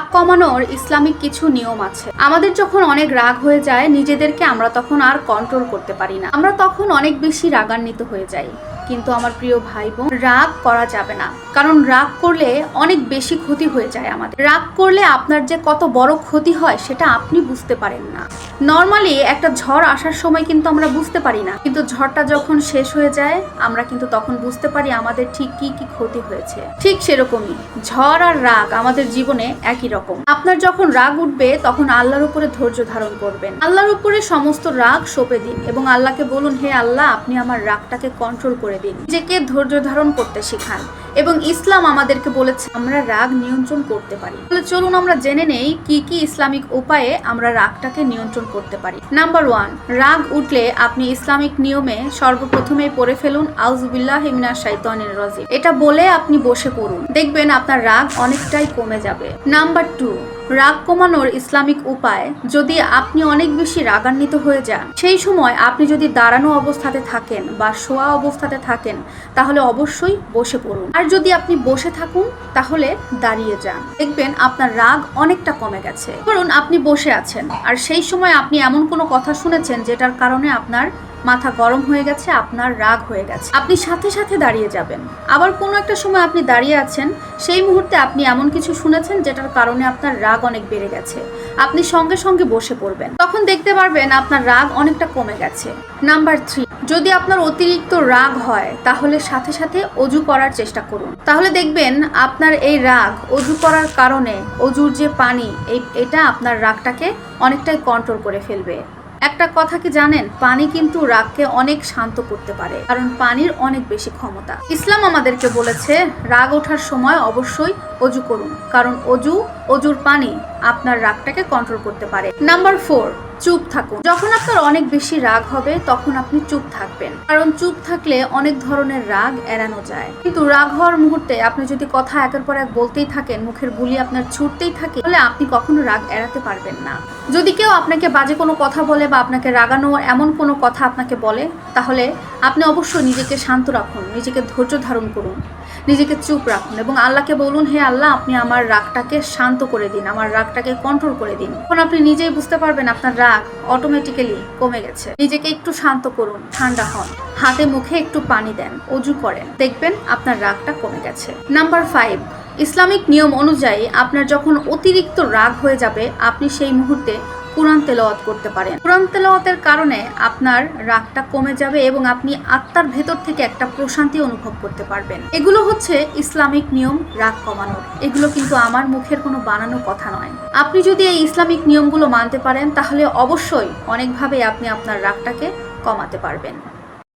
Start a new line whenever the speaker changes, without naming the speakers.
রাগ কমানোর ইসলামিক কিছু নিয়ম আছে। আমাদের যখন অনেক রাগ হয়ে যায়, নিজেদেরকে আমরা তখন আর কন্ট্রোল করতে পারি না। আমরা তখন অনেক বেশি রাগান্বিত হয়ে যাই। কিন্তু আমার প্রিয় ভাই বোন রাগ করা যাবে না। কারণ রাগ করলে অনেক বেশি ক্ষতি হয়ে যায় আমাদের। রাগ করলে আপনার যে কত বড় ক্ষতি হয়, সেটা আপনি বুঝতে পারেন না। নর্মালি একটা ঝড় আসার সময় কিন্তু আমরা বুঝতে পারি না। কিন্তু ঝড়টা যখন শেষ হয়ে যায়, আমরা কিন্তু তখন বুঝতে পারি আমাদের ঠিক কি কি ক্ষতি হয়েছে। ঠিক সেরকমই। ঝড় আর রাগ আমাদের জীবনে একই রকম আপনার যখন রাগ উঠবে, তখন আল্লাহর উপরে ধৈর্য ধারণ করবেন। আল্লাহর উপরে সমস্ত রাগ সঁপে দিন এবং আল্লাহকে বলুন, হে আল্লাহ, আপনি আমার রাগটাকে কন্ট্রোল করে দিন। নিজেকে ধৈর্য ধারণ করতে শেখান এবং ইসলাম আমাদেরকে বলেছে, আমরা রাগ নিয়ন্ত্রণ করতে পারি। তাহলে চলুন আমরা জেনে নেই কি কি ইসলামিক উপায়ে আমরা রাগটাকে নিয়ন্ত্রণ করতে পারি। নাম্বার ওয়ান, রাগ উঠলে আপনি ইসলামিক নিয়মে সর্বপ্রথমে পড়ে ফেলুন আউজুবিল্লাহ হিমিনা শাইতানির রাজিম। এটা বলে আপনি বসে পড়ুন। দেখবেন আপনার রাগ অনেকটাই কমে যাবে। নাম্বার টু, রাগ কমানোর ইসলামিক উপায়। যদি আপনি অনেক বেশি রাগান্বিত হয়ে যান, সেই সময় আপনি যদি দাঁড়ানো অবস্থাতে থাকেন বা শোয়া অবস্থাতে থাকেন, তাহলে অবশ্যই বসে পড়ুন। আর যদি আপনি বসে থাকুন, তাহলে দাঁড়িয়ে যান। দেখবেন আপনার রাগ অনেকটা কমে গেছে। ধরুন আপনি বসে আছেন, আর সেই সময় আপনি এমন কোনো কথা শুনেছেন যেটার কারণে আপনার মাথা গরম হয়ে গেছে, আপনার রাগ হয়ে গেছে। আপনি সাথে সাথে দাঁড়িয়ে যাবেন। আবার কোনো একটা সময় আপনি দাঁড়িয়ে আছেন, সেই মুহূর্তে আপনি এমন কিছু শুনেছেন যেটার কারণে আপনার রাগ অনেক বেড়ে গেছে। আপনি সঙ্গে সঙ্গে বসে পড়বেন। তখন দেখতে পারবেন আপনার রাগ অনেকটা কমে গেছে। নাম্বার থ্রি, যদি আপনার অতিরিক্ত রাগ হয়, তাহলে সাথে সাথে অজু করার চেষ্টা করুন। তাহলে দেখবেন আপনার এই রাগ অজু করার কারণে অজুর যে পানি এটা আপনার রাগটাকে অনেকটাই কন্ট্রোল করে ফেলবে। একটা কথা কি জানেন? পানি কিন্তু রাগকে অনেক শান্ত করতে পারে, কারণ পানির অনেক বেশি ক্ষমতা। ইসলাম আমাদেরকে বলেছে, রাগ ওঠার সময় অবশ্যই অজু করুন, কারণ অজু, অজুর পানি আপনার রাগটাকে কন্ট্রোল করতে পারে। নাম্বার ফোর চুপ থাকুন। যখন আপনার অনেক বেশি রাগ হবে, তখন আপনি চুপ থাকবেন। কারণ চুপ থাকলে অনেক ধরনের রাগ এড়ানো যায়। কিন্তু রাগ হওয়ার মুহূর্তে আপনি যদি কথা একের পর এক বলতেই থাকেন, মুখের বুলি আপনার ছুটতেই থাকে, তাহলে আপনি কখনো রাগ এড়াতে পারবেন না। যদি কেউ আপনাকে বাজে কোনো কথা বলে বা আপনাকে রাগানো এমন কোনো কথা আপনাকে বলে, তাহলে আপনি অবশ্যই নিজেকে শান্ত রাখুন, নিজেকে ধৈর্য ধারণ করুন। নিজেকে চুপ রাখুন এবং আল্লাহকে বলুন, হে আল্লাহ, আপনি আমার রাগটাকে শান্ত করে দিন, আমার রাগটাকে কন্ট্রোল করে দিন। তখন আপনি নিজেই বুঝতে পারবেন আপনার রাগ অটোমেটিক্যালি কমে গেছে। নিজেকে একটু শান্ত করুন, ঠান্ডা হন। হাতে মুখে একটু পানি দেন, অজু করেন। দেখবেন আপনার রাগটা কমে গেছে। নাম্বার ফাইভ ইসলামিক নিয়ম অনুযায়ী আপনার যখন অতিরিক্ত রাগ হয়ে যাবে, আপনি সেই মুহূর্তে কোরআন তেলাওয়াত করতে পারেন। কোরআন তেলাওয়াতের কারণে আপনার রাগটা কমে যাবে এবং আপনি আত্মার ভেতর থেকে একটা প্রশান্তি অনুভব করতে পারবেন। এগুলো হচ্ছে ইসলামিক নিয়ম রাগ কমানোর। এগুলো কিন্তু আমার মুখের কোনো বানানো কথা নয়। আপনি যদি এই ইসলামিক নিয়মগুলো মানতে পারেন, তাহলে অবশ্যই অনেকভাবে আপনি আপনার রাগটাকে কমাতে পারবেন।